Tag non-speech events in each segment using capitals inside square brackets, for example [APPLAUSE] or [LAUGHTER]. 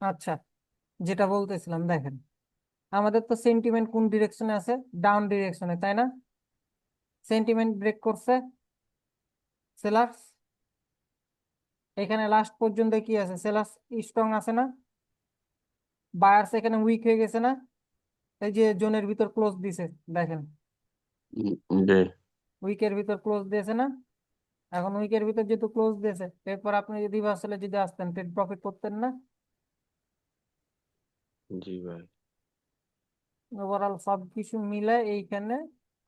আচ্ছা যেটা বলতেছিলাম দেখেন আমাদের তো সেন্টিমেন্ট কোন ডিরেকশনে আছে? ডাউন ডিরেকশনে তাই না? সেন্টিমেন্ট ব্রেক করছে সেলার্স এখানে লাস্ট পর্যন্ত কি আছে? সেলার্স স্ট্রং আছে না? বায়ার্স এখানে উইক হয়ে গেছে না? এই যে জোনের ভিতর ক্লোজ দিছে দেখেন। উইকের ভিতর ক্লোজ দিয়েছে না? এখন উইকের ভিতর যেহেতু ক্লোজ দিয়েছে এরপর আপনি যদি রিভার্সালে যদি আসতেন ট্রেড প্রফিট করতেন না? জি ভাই। ওভারঅল সব কিছু মিলে এইখানে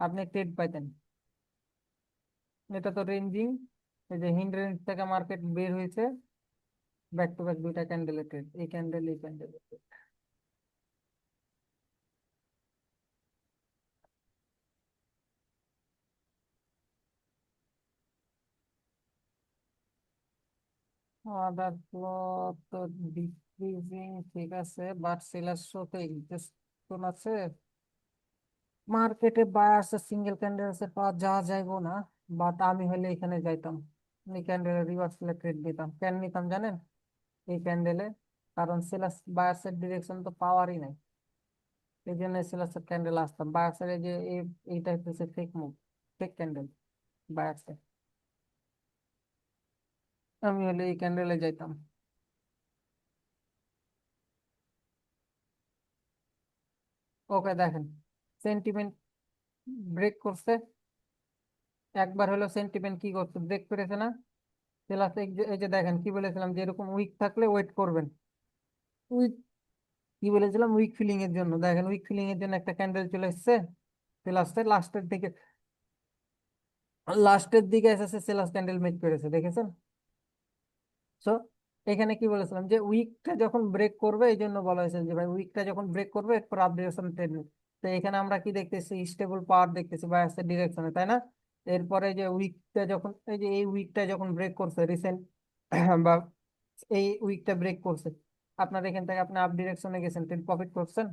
আপনি ট্রেড পাইতেন। এটা তো রেঞ্জিং এই যে হিন্ড রেঞ্জ থেকে মার্কেট বের হয়েছে ব্যাক টু ব্যাক দুইটা ক্যান্ডেল এই ক্যান্ডেল এই ক্যান্ডেল অর্ডার ফ্লো তো ডিক্রিজিং ঠিক আছে বাট সেলার শো তো এক্সিস্টন আছে। মার্কেটে বায়ার্স সিঙ্গেল ক্যান্ডেলসের পাওয়া যাওয়া যাইবো না বাট আমি হলে এখানে যাইতাম। এই ক্যান্ডেলে রিভার্স ট্রেড দিতাম। কেন নিতাম জানেন? এই ক্যান্ডেলে কারণ সেলার্স বায়ার্সের ডিরেকশন তো পাওয়ারই নাই। এই জন্য সেলার্সের ক্যান্ডেল আসতাম। বায়ার্সের এই যে এইটা হচ্ছে ফেক মুভ ফেক ক্যান্ডেল বায়ার্সের আমি হলে এই ক্যান্ডেলে যাইতাম। ওকে দেখেন সেন্টিমেন্ট ব্রেক করছে। একবার হলো সেন্টিমেন্ট কি করছে? ব্রেক করেছে না? সেলার্স এই যে দেখেন, কি বলেছিলাম? যে এরকম উইক থাকলে ওয়েট করবেন। উইক কি বলেছিলাম? উইক ফিলিং এর জন্য। দেখেন উইক ফিলিং এর জন্য একটা ক্যান্ডেল চলে এসছে। সেলার্সের লাস্টের দিকে লাস্টের দিকে এসেছে সেলাস ক্যান্ডেল মেক করেছে, দেখেছেন? সো এখানে কি বলেছিলাম যে উইকটা যখন ব্রেক করবে, এই জন্য বলা হয়েছে যে ভাই উইকটা যখন ব্রেক করবে এরপর আপডেশন ট্রেড তো এখানে আমরা কি দেখতেছি? স্টেবল পাওয়ার দেখতেছি বায়াসের ডিরেকশনে তাই না? এরপরে যে উইকটা যখন, এই যে এই উইকটা যখন ব্রেক করছে রিসেন্ট [COUGHS] বা এই উইকটা ব্রেক করছে, আপনার এখান থেকে আপনি আপ ডিরেকশনে গেছেন ট্রেড প্রফিট করছেন।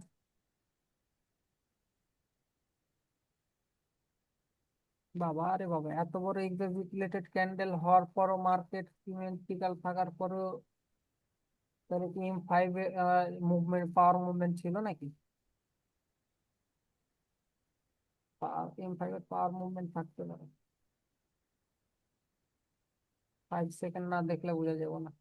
বাবা, আরে বাবা, এত বড় এক্সিকিউটেড ক্যান্ডেল হওয়ার পরও মার্কেট সিমেন্টিক্যাল থাকার পরও তাহলে কি M five movement power movement ছিল নাকি? এম ফাইভ এর পাওয়ার মুভমেন্ট থাকতে পারে ফাইভ সেকেন্ড না দেখলে বোঝা যাবে না।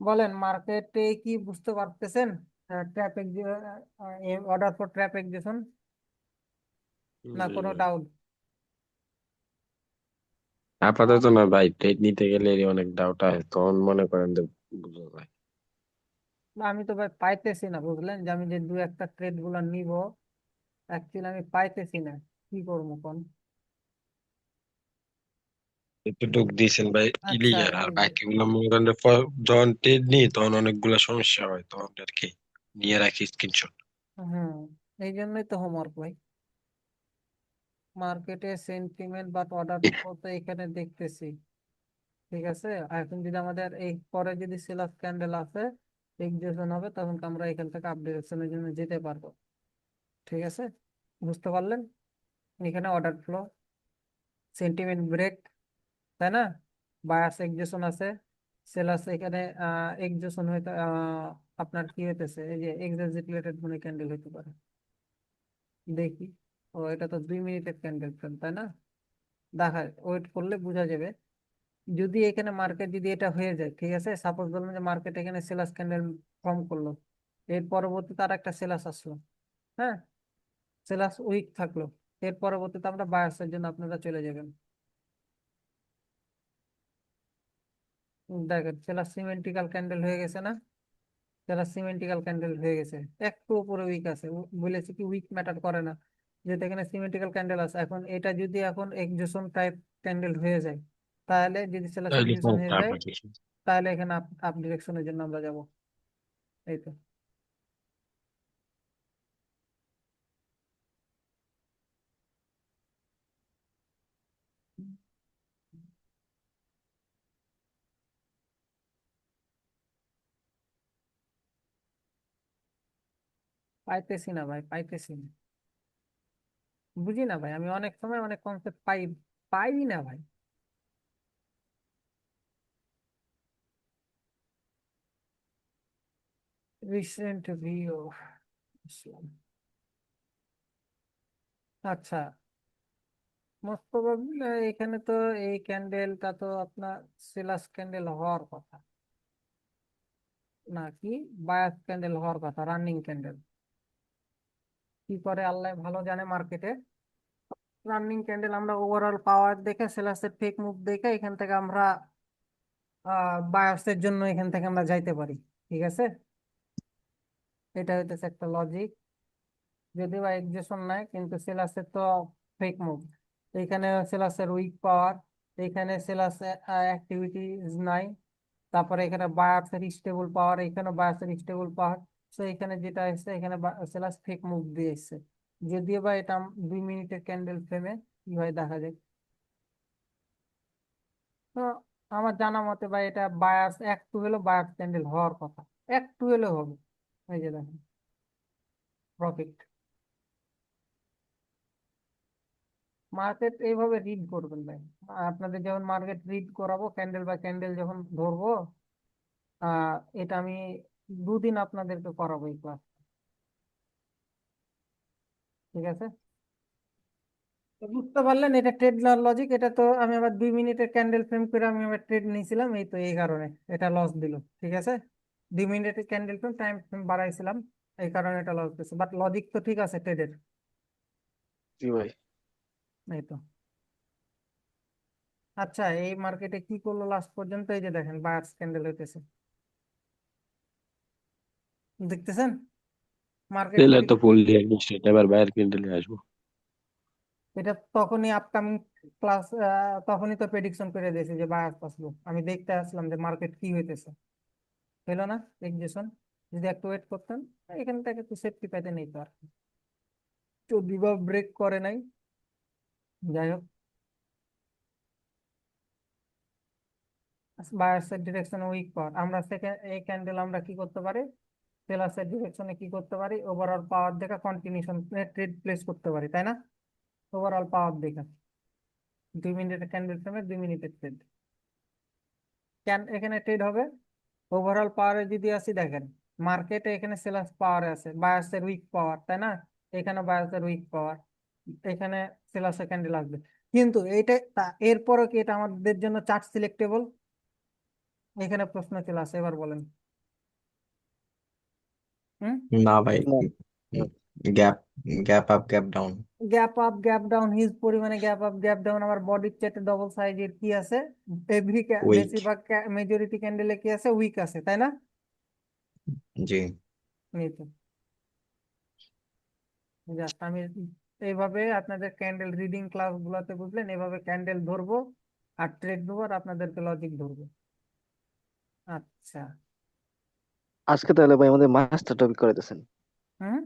বলেন মার্কেটে কি বুঝতে পারতেছেন? ট্র্যাপ অর্ডার ফর ট্র্যাপ এক্সিশন না কোনো ভাই। ডাউট আপাতত না ভাই ট্রেড নিতে গেলে অনেক ডাউট আছে তখন মনে করেন যে বুঝা যায় আমি তো ভাই পাইতেছি না বুঝলেন? যে আমি যে দু একটা ট্রেডগুলো নিব অ্যাকচুয়ালি আমি পাইতেছি না কি করব কোন? এতটুক দিয়েছেন ভাই আচ্ছা ক্লিয়ার আর এই যে বাকিগুলো মনে করেন যখন ট্রেড নিই তখন অনেকগুলো সমস্যা হয় তখন আর কি। নিয়ে রাখি স্ক্রিনশট হুম এই জন্যই তো হোমওয়ার্ক ভাই। মার্কেটে সেন্টিমেন্ট বা অর্ডার তো এখানে দেখতেছি। ঠিক আছে? এখন যদি আমাদের এই পরে যদি সেলার ক্যান্ডেল আসে এক্সিশন হবে তখন আমরা এখান থেকে আপ ডিরেকশনের জন্য যেতে পারব। ঠিক আছে? বুঝতে পারলেন? এখানে অর্ডার ফ্লো সেন্টিমেন্ট ব্রেক তাই না? বায়ার্স এক্সিশন আছে। সেলার্স এখানে এক্সিশন হইতে আহ, আপনার কি হইতেছে? এই যে এক্সাজিকুলেটেড মানে ক্যান্ডেল হইতে পারে। দেখি। ও, এটা তো দুই মিনিটের ক্যান্ডেল তাই না? দেখা ওয়েট করলে বোঝা যাবে। যদি এখানে মার্কেট যদি এটা হয়ে যায়, ঠিক আছে? সাপোজ ধরুন যে মার্কেট এখানে সেলার্স ক্যান্ডেল ফর্ম করল। এর পরবর্তীতে আর একটা সেলাস আসলো। হ্যাঁ? সেলাস উইক থাকল। এর পরবর্তীতে আমরা বায়াসের জন্য আপনারা চলে যাবেন। দেখেন সেলাস সিমেন্টিক্যাল ক্যান্ডেল হয়ে গেছে না? সেলার সিমেন্টিক্যাল ক্যান্ডেল হয়ে গেছে একটু উপরে উইক আছে। বলেছে কি উইক ম্যাটার করে না। যেহেতু এখানে সিমেন্টিক্যাল ক্যান্ডেল আছে এখন এটা যদি এখন এক্সজেশন টাইপ ক্যান্ডেল হয়ে যায় তাহলে যদি খুব হয়ে যায় তাহলে এখানে আপ ডিরেকশনের জন্য আমরা যাব। এই তো। পাইতেছি না ভাই, পাইতেছি না। বুঝি না ভাই, আমি অনেক সময় অনেক কনসেপ্ট পাই পাই না ভাই। রিসেন্ট ভিউ আচ্ছা মোস্ট প্রবাবলি এখানে তো এই ক্যান্ডেলটা তো আপনার সিলাস ক্যান্ডেল হওয়ার কথা। নাকি বায়াস ক্যান্ডেল হওয়ার কথা রানিং ক্যান্ডেল কি করে আল্লাহ ভালো জানে মার্কেটে রানিং ক্যান্ডেল আমরা ওভারঅল পাওয়ার দেখে সেলাসের ফেক মুভ দেখে এখান থেকে আমরা বায়াসের জন্য এখান থেকে আমরা যাইতে পারি, ঠিক আছে? এটা হইতেছে একটা লজিক যদি বা এক্সেশন নাই, কিন্তু সেলাসের তো ফেক মুভ এইখানে সেলাসের উইক পাওয়ার এইখানে সেলাসের অ্যাক্টিভিটিস নাই। তারপরে এখানে বায়াসের স্টেবল পাওয়ার এখানে বায়াসের স্টেবল পাওয়ার তো এখানে যেটা এসছে এখানে সেলাস ফেক মুভ দিয়ে এসছে। যদিও বা এটা দুই মিনিটের ক্যান্ডেল ফ্রেমে কি হয় দেখা যায় তো আমার জানা মতে বা এটা বায়াস একটু হলেও বায়াস ক্যান্ডেল হওয়ার কথা। একটু হলেও হবে। এই যে দেখেন প্রফিট মার্কেট এইভাবে রিড করবেন ভাই। আপনাদের যখন মার্কেট রিড করাবো ক্যান্ডেল বা ক্যান্ডেল যখন ধরবো এটা আমি দুদিন আপনাদেরকে করাবো এই ক্লাস ঠিক আছে? তো বুঝতে পারলেন এটা ট্রেড লজিক এটা তো আমি আবার দুই মিনিটের ক্যান্ডেল ফ্রেম করে আমি আবার ট্রেড নিয়েছিলাম এই তো এই কারণে এটা লস দিল ঠিক আছে? দুই মিনিটের ক্যান্ডেল ফ্রেম টাইম ফ্রেম বাড়াইছিলাম এই কারণে এটা লস দিচ্ছে বাট লজিক তো ঠিক আছে ট্রেডের জি ভাই। এই তো। আচ্ছা এই মার্কেটে কি করল লাস্ট পর্যন্ত? এই যে দেখেন বায়ার্স ক্যান্ডেল হইতেছে। দেখতেছেন মার্কেট তো ফুল দিয়ে সেটা এবার বাইরের ক্যান্ডেলে আসব। এটা তখনই আপকামিং ক্লাস তখনই তো প্রেডিকশন করে দিয়েছে যে বায়ার্স আসলো আমি দেখতে আসলাম যে মার্কেট কি হইতেছে। হলো না এক্সেশন যদি একটু ওয়েট করতেন এখান থেকে একটু সেফটি পেতে নিত আর। কি যদি বা ব্রেক করে নাই। যাই হোক। বায়ার্সের ডিরেকশনে উইক পাওয়ার আমরা সেকেন্ড এই ক্যান্ডেল আমরা কি করতে পারি? সেলার্সের ডিরেকশনে কি করতে পারি? ওভারঅল পাওয়ার দেখা কন্টিনিউশন ট্রেড প্লেস করতে পারি, তাই না? ওভারঅল পাওয়ার দেখা। দুই মিনিটের ক্যান্ডেল ফ্রেমে দুই মিনিটের ট্রেড ক্যান এখানে ট্রেড হবে? ওভারঅল পাওয়ারে যদি আসি, দেখেন মার্কেটে এখানে সেলার্স পাওয়ারে আছে বায়াসের উইক পাওয়ার তাই না? এখানে বায়াসের উইক পাওয়ার এখানে সেলার্সের ক্যান্ডেল আসবে। কিন্তু এইটা এরপরও কি এটা আমাদের জন্য চার্ট সিলেক্টেবল এখানে প্রশ্ন চলে আসে, এবার বলেন। হুম? না ভাই gap gap up gap down gap up gap down huge পরিমাণে গ্যাপ আপ গ্যাপ ডাউন আমার বডির চার্টে ডবল সাইজের কি আছে? এভরি. বেশিরভাগ মেজরিটি ক্যান্ডেলে কি আছে? উইক আছে তাই না? জি। এই তো। জাস্ট আমি এইভাবে আপনাদের ক্যান্ডেল রিডিং ক্লাস গুলাতে বুঝলেন এভাবে ক্যান্ডেল ধরবো আর ট্রেড দেবো আর আপনাদেরকে লজিক ধরবো। আচ্ছা। আজকে তাহলে ভাই আমাদের মাস্টার টপিক করে দিয়েছেন হুম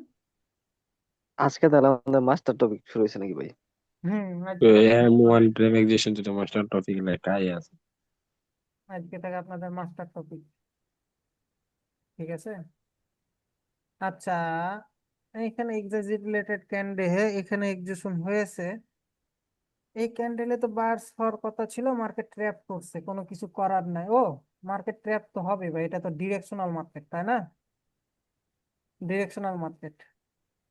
আজকে তাহলে আমাদের মাস্টার টপিক শুরু হয়েছে নাকি ভাই? হুম M one frame master topic লেখাই আছে। আজকে থেকে আপনাদের মাস্টার টপিক ঠিক আছে? আচ্ছা এখানে এক্সাজিট রিলেটেড ক্যান্ডেল এখানে এক্সিশন হয়েছে। এই ক্যান্ডেলে তো বার্স হওয়ার কথা ছিল, মার্কেট ট্র্যাপ করছে, কোনো কিছু করার নাই। ও, মার্কেট ট্র্যাপ তো হবে ভাই, এটা তো ডিরেকশনাল মার্কেট তাই না? ডিরেকশনাল মার্কেট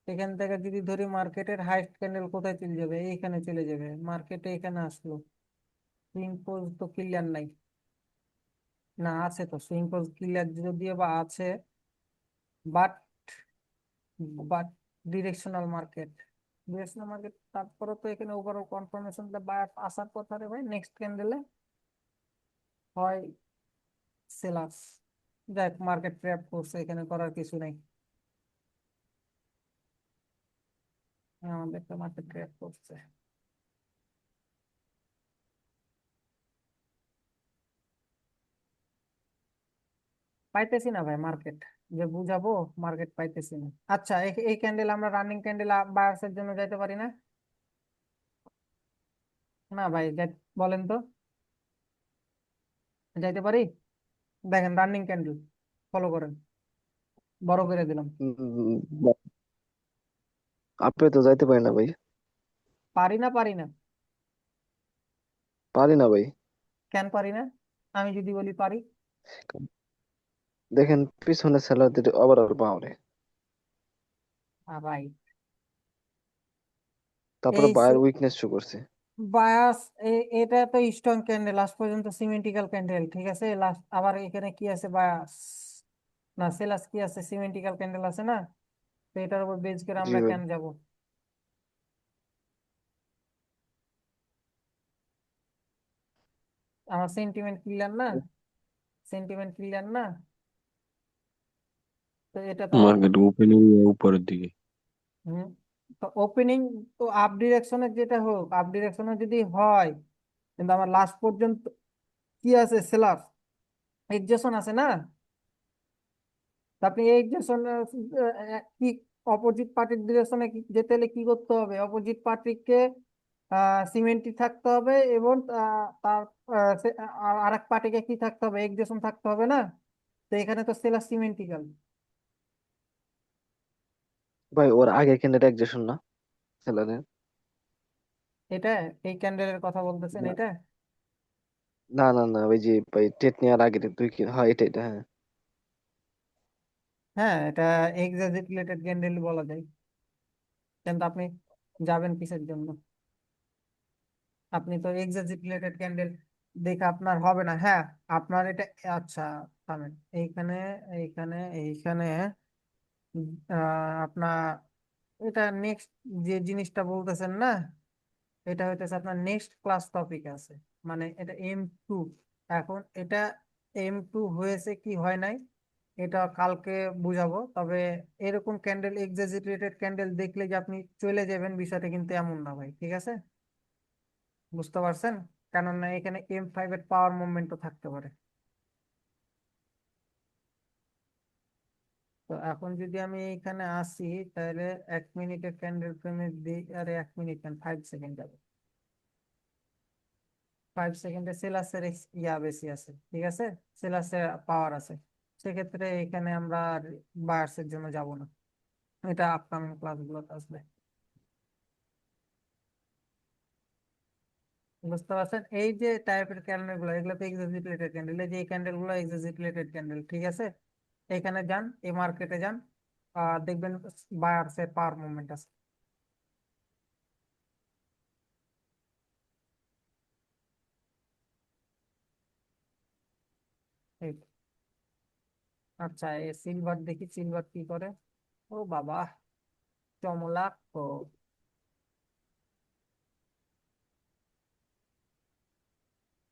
এখান থেকে যদি ধরি মার্কেটের হাইস্ট ক্যান্ডেল কোথায় চলে যাবে? এইখানে চলে যাবে। মার্কেটে এখানে আসলো। সুইং পোজ তো ক্লিয়ার নাই। না, আছে তো। সুইং পোজ ক্লিয়ার যদিও বা আছে but but directional market directional market তারপরে তো এখানে ওভারঅল কনফার্মেশন বায়ার আসার কথা রে ভাই নেক্সট ক্যান্ডেলে হয় সেলার্স যাক মার্কেট ট্র্যাপ করছে, এখানে করার কিছু নাই। আমাদের তো মার্কেট ট্র্যাপ করছে। পাইতেছি না ভাই মার্কেট যে বুঝাবো মার্কেট পাইতেছি না। আচ্ছা এই- ক্যান্ডেল আমরা রানিং ক্যান্ডেল বায়ার্সের জন্য যাইতে পারি না? না ভাই বলেন তো। যাইতে পারি? দেখেন রানিং ক্যান্ডেল ফলো করেন। বড় করে দিলাম। আপনি তো যাইতে পারি না ভাই। পারি না পারি না। পারি না ভাই। কেন পারি না? আমি যদি বলি পারি। দেখেন পিছনে সেলারদের ওভারঅল পাওয়ারে রাইট তারপরে বায়ার উইকনেস শো করছে। বায়াস এটা তো স্ট্রং ক্যান্ডেল লাস্ট পর্যন্ত সিমেন্টিক্যাল ক্যান্ডেল ঠিক আছে? লাস্ট আবার এখানে কি আছে বায়াস না সেলাস কি আছে? সিমেন্টিক্যাল ক্যান্ডেল আছে না? তো এটার উপর বেস করে আমরা কেন যাব? আমার সেন্টিমেন্ট ক্লিয়ার না? সেন্টিমেন্ট ক্লিয়ার না? তো এটা তো মার্কেট ওপেনিং উপরের দিকে। হুম তো ওপেনিং তো আপ ডিরেকশনের যেটা হোক আপ ডিরেকশনে যদি হয় কিন্তু আমার লাস্ট পর্যন্ত কি আছে? সেলার এক্সেশন আছে না? আপনি এই কি অপোজিট পার্টির ডিরেকশনে যেতে হলে কি করতে হবে? অপোজিট পার্টিকে সিমেন্টি থাকতে হবে এবং তার আর আরেক পার্টিকে কি থাকতে হবে? এক্সেশন থাকতে হবে না? তো এখানে তো সেলার সিমেন্টিক্যাল ভাই ওর আগে ক্যান্ডেল একজেশন না সেলারের এটা? এই ক্যান্ডেলের কথা বলতেছেন না। এটা? না না না ওই যে ভাই টেট নেওয়ার আগে দুই কি হ্যাঁ এটা এটা হ্যাঁ। হ্যাঁ এটা এক্সাজেরেটেড ক্যান্ডেল বলা যায়। কিন্তু আপনি যাবেন কিসের জন্য? আপনি তো এক্সাজেরেটেড ক্যান্ডেল দেখে আপনার হবে না। হ্যাঁ আপনার এটা আচ্ছা থামেন। এইখানে এইখানে এইখানে আপনার এটা নেক্সট যে জিনিসটা বলতেছেন না, এটা হইতেছে আপনার নেক্সট ক্লাস টপিক আছে। মানে এটা এম টু এখন এটা এম টু হয়েছে কি হয় নাই, এটা কালকে বুঝাবো। তবে এরকম ক্যান্ডেল এক্সাজেরেটেড ক্যান্ডেল দেখলে যে আপনি চলে যাবেন, বিষয়টা কিন্তু এমন না ভাই, ঠিক আছে? বুঝতে পারছেন? কেননা এখানে এম ফাইভ এর পাওয়ার মুভমেন্টও থাকতে পারে। তো এখন যদি আমি এখানে আসি, তাহলে এক মিনিটের ক্যান্ডেল ফ্রেমে দিই আরে এক মিনিট কেন ফাইভ সেকেন্ড যাবে। ফাইভ সেকেন্ডে সেলাসের ইয়া বেশি আছে, ঠিক আছে? সেলাসের পাওয়ার আছে। সেক্ষেত্রে এখানে আমরা বায়ার্সের জন্য যাব না। এটা আপকামিং ক্লাসগুলোতে আসবে। বুঝতে পারছেন? এই যে টাইপের ক্যান্ডেলগুলো এগুলো তো এক্সাজিটলেটেড ক্যান্ডেল এই যে এই ক্যান্ডেলগুলো এক্সাজিটলেটেড ক্যান্ডেল ঠিক আছে? এখানে যান, এই মার্কেটে যান দেখবেন বায়ার্সের পাওয়ার মুভমেন্ট আছে। আচ্ছা এই সিলভার দেখি সিলভার কি করে? ও বাবা চমলাক তো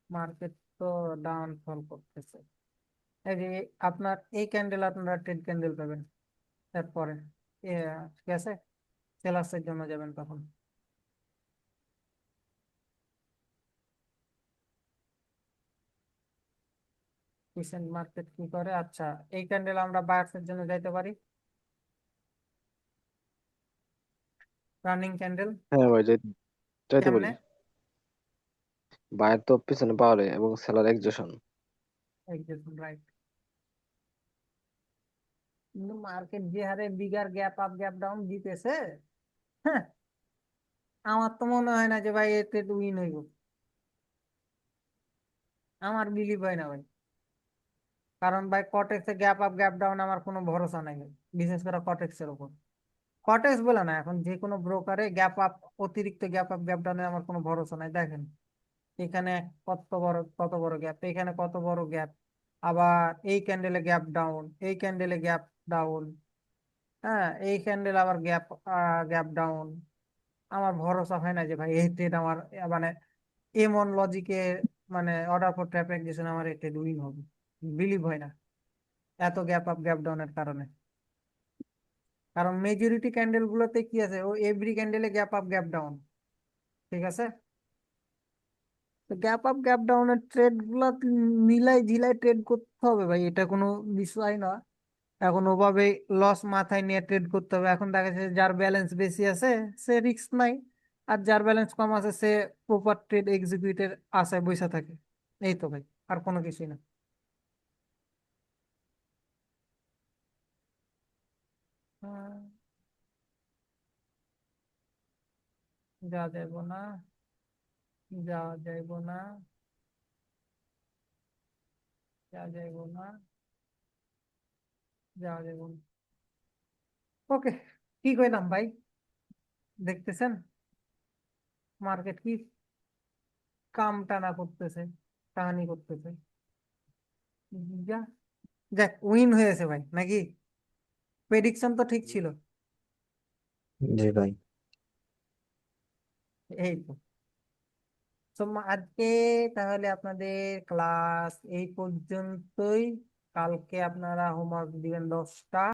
মার্কেট তো ডাউনফল করতেছে। যে আপনার এই ক্যান্ডেল আপনারা ট্রেড ক্যান্ডেল পাবেন। তারপরে ঠিক আছে? সেলার্সের জন্য যাবেন তখন। রিসেন্ট মার্কেট কি করে? আচ্ছা এই ক্যান্ডেল আমরা বায়ার্সের জন্য যাইতে পারি। রানিং ক্যান্ডেল হ্যাঁ ভাই যাইতে পারি। বায়ার তো পিছনে পাওয়ারে এবং সেলার একজেশন একদম রাইট কিন্তু মার্কেট যে হারে bigger gap up gap down দিতেছে হ্যাঁ আমার তো মনে হয় না যে ভাই এতে উইন হইব। আমার বিলিভ হয় না ভাই। কারণ ভাই কটেক্সে গ্যাপ আপ গ্যাপ ডাউন আমার কোনো ভরসা নাই বিশেষ করে কটেক্সের উপর। কটেক্স বলে না, এখন যে কোনো ব্রোকারে গ্যাপ আপ অতিরিক্ত গ্যাপ আপ গ্যাপ ডাউনে আমার কোনো ভরসা নাই। দেখেন, এখানে কত বড় কত বড় গ্যাপ এখানে কত বড় গ্যাপ আবার এই ক্যান্ডেলে গ্যাপ ডাউন এই ক্যান্ডেলে গ্যাপ ডাউন হ্যাঁ এই ক্যান্ডেল আবার গ্যাপ গ্যাপ ডাউন আমার ভরসা হয় না যে ভাই এই ট্রেড আমার মানে এমন লজিকে মানে অর্ডার ফর ট্র্যাপ এক্সিশন আমার এই ট্রেড উইন হবে। বিলিভ হয় না। এত গ্যাপ আপ গ্যাপ ডাউনের কারণে। কারণ মেজরিটি ক্যান্ডেল গুলোতে কি আছে? ও এভরি ক্যান্ডেলে গ্যাপ আপ গ্যাপ ডাউন ঠিক আছে? তো গ্যাপ আপ গ্যাপ ডাউনের ট্রেডগুলা মিলাই ঝিলাই ট্রেড করতে হবে ভাই। এটা কোনো বিষয় না। এখন ওভাবে লস মাথায় নিয়ে ট্রেড করতে হবে। এখন দেখা যাচ্ছে যার ব্যালেন্স বেশি আছে, সে রিস্ক নাই। আর যার ব্যালেন্স কম আছে, সে প্রপার ট্রেড এক্সিকিউটের আশায় বসে থাকে। এই তো ভাই, আর কোনো কিছুই না। যাওয়া যাইব না যাওয়া যাইব না যাওয়া যাইব না। যাওয়া যাবে ওকে কি কইলাম ভাই দেখতেছেন মার্কেট কি কাম টানা করতেছে টানানি করতেছে যাক উইন হয়েছে ভাই নাকি প্রেডিকশন তো ঠিক ছিল জি ভাই এই তো আজকে তাহলে আপনাদের ক্লাস এই পর্যন্তই কালকে আপনারা হোমওয়ার্ক দিবেন দশটা।